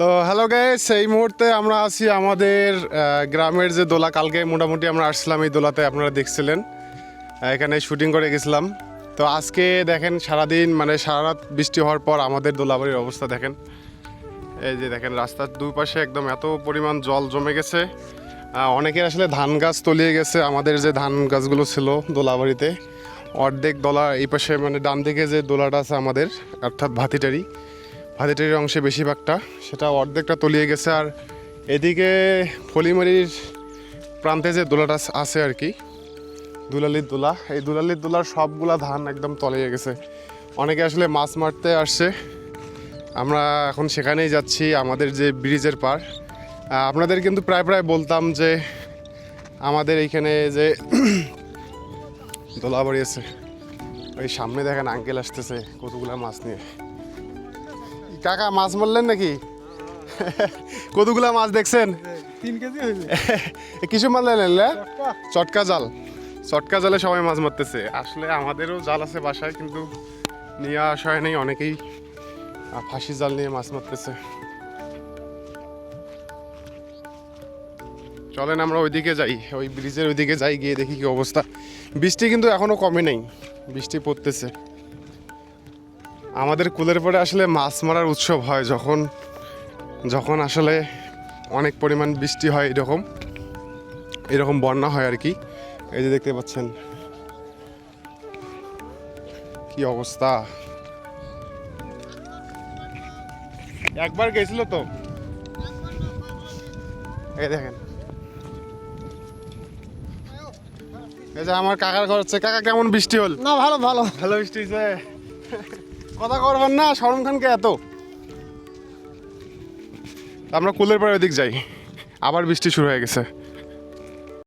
তো hello guys এই মুহূর্তে আমরা আছি আমাদের গ্রামের যে দোলা, কালকে মোটামুটি আমরা আসছিলাম এই দোলাতে, আপনারা দেখছিলেন। এখানে শুটিং করে গেছিলাম। তো আজকে দেখেন, সারাদিন মানে সারা রাত বৃষ্টি হওয়ার পর আমাদের দোলাবাড়ির অবস্থা দেখেন। এই যে দেখেন, রাস্তার দুই পাশে একদম এত পরিমাণ জল জমে গেছে। অনেকের আসলে ধান গাছ তলিয়ে গেছে, আমাদের যে ধান গাছগুলো ছিল দোলাবাড়িতে অর্ধেক দোলা এই পাশে মানে ডান দিকে যে দোলাটা আছে আমাদের, অর্থাৎ ভাতিটারি ভাতিটারির অংশে বেশিরভাগটা, সেটা অর্ধেকটা তলিয়ে গেছে। আর এদিকে ফলিমারির প্রান্তে যে দোলাটা আছে আর কি, দুলালির দোলা, এই দুলালির দোলার সবগুলা ধান একদম তলিয়ে গেছে। অনেকে আসলে মাছ মারতে আসছে। আমরা এখন সেখানেই যাচ্ছি, আমাদের যে ব্রিজের পার। আপনাদের কিন্তু প্রায় প্রায় বলতাম যে আমাদের এইখানে যে দোলাবাড়ি আছে, ওই সামনে দেখেন আঙ্কেল আসতেছে কতগুলা মাছ নিয়ে। কাকা মাছ মারলেন নাকি? কতগুলা মাছ দেখছেন? তিন কেজি হয়েছে কিছু মারলেন চটকা। জাল। চটকা জালে সবাই মাছ মারতেছে। আসলে আমাদেরও জাল আছে বাসায় কিন্তু নিয়ে আসা হয় নাই অনেকেই ফাঁসি জাল নিয়ে মাছ মারতেছে। চলেন আমরা ওইদিকে যাই ওই ব্রিজের ওইদিকে যাই গিয়ে দেখি কি অবস্থা। বৃষ্টি কিন্তু এখনও কমে নেই। বৃষ্টি পড়তেছে। আমাদের কুলের পরে আসলে মাছ মারার উৎসব হয় যখন যখন আসলে অনেক পরিমাণ বৃষ্টি হয় এরকম এরকম বন্যা হয় আর কি। এই যে দেখতে পাচ্ছেন কি অবস্থা। একবার গেছিল তো? এই দেখেন। এই যে আমার কাকার ঘর হচ্ছে। কাকা কেমন বৃষ্টি হল? না ভালো ভালো। ভালো বৃষ্টি হয়েছে। কথা করবেন না শরম খানকে এত। আমরা কুলের পরে ওদিক যাই। আবার বৃষ্টি শুরু হয়ে গেছে।